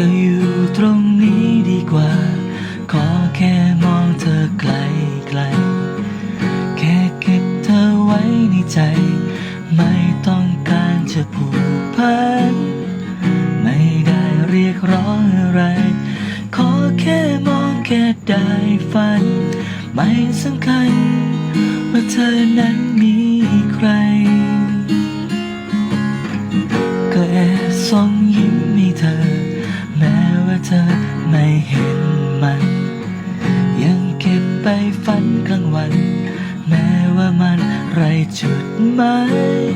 ก็อยู่ตรงนี้ดีกว่า พัน ไม่ได้เรียกร้องอะไร ขอแค่มองแค่ได้ฝัน ไม่สำคัญ ว่าเธอนั้นมีใคร ก็แอบส่งยิ้มให้เธอ แม้ว่าเธอไม่เห็นมัน ยังเก็บไปฝันกลางวัน แม้ว่ามันไรจุดหมาย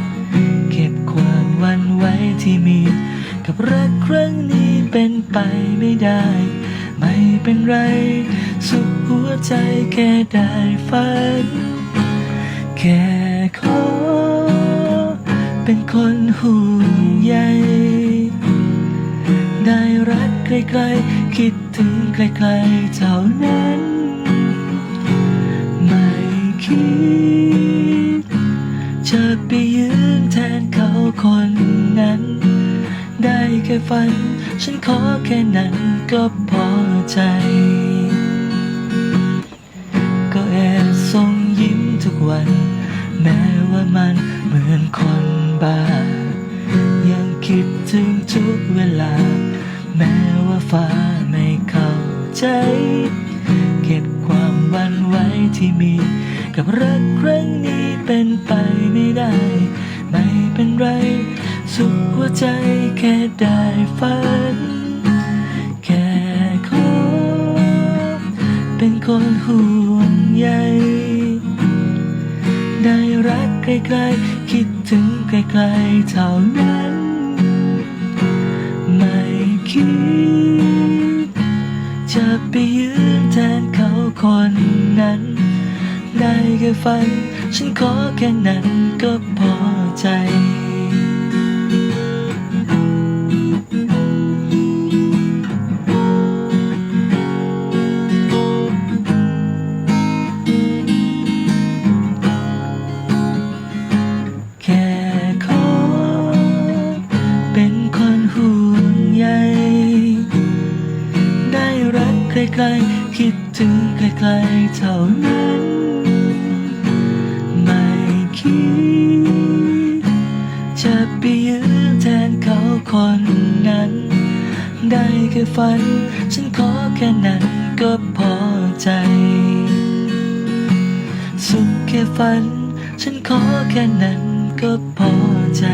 เก็บความวันไว้ที่มี กับรักครั้งนี้เป็นไปไม่ได้ ไม่เป็นไร สุขหัวใจแค่ได้ฝัน แค่ขอ เป็นคนห่วงใยได้รักใกล้ๆคิดถึงใกล้ๆเท่านั้น ไม่คิดจะไปยืน นั้น ได้แค่ฝัน ฉันขอแค่นั้นก็พอใจ ก็แอบส่งยิ้มทุกวัน แม้ว่ามันเหมือนคนบ้า ยังคิดถึงทุกเวลา แม้ว่าฟ้าไม่เข้าใจเก็บความวันไว้ที่มี กับรักครั้งนี้เป็นไปไม่ได้ ไม่เป็นไร สุขหัวใจแค่ได้ฝัน แค่ขอเป็นคนห่วงใยได้รักใกล้ๆคิดถึงใกล้ๆเท่านั้น ไม่คิด จะไปยืนแทนเขาคนนั้น ได้แค่ฝัน ฉันขอแค่นั้นก็พอใจ กใกลๆคิดถึงใกล้ๆเท่านั้น ไม่คิด จะไปยืนแทนเขาคนนั้น ได้แค่ฝัน ฉันขอแค่นั้นก็พอใจ สุขแค่ฝัน ฉันขอแค่นั้นก็พอใจ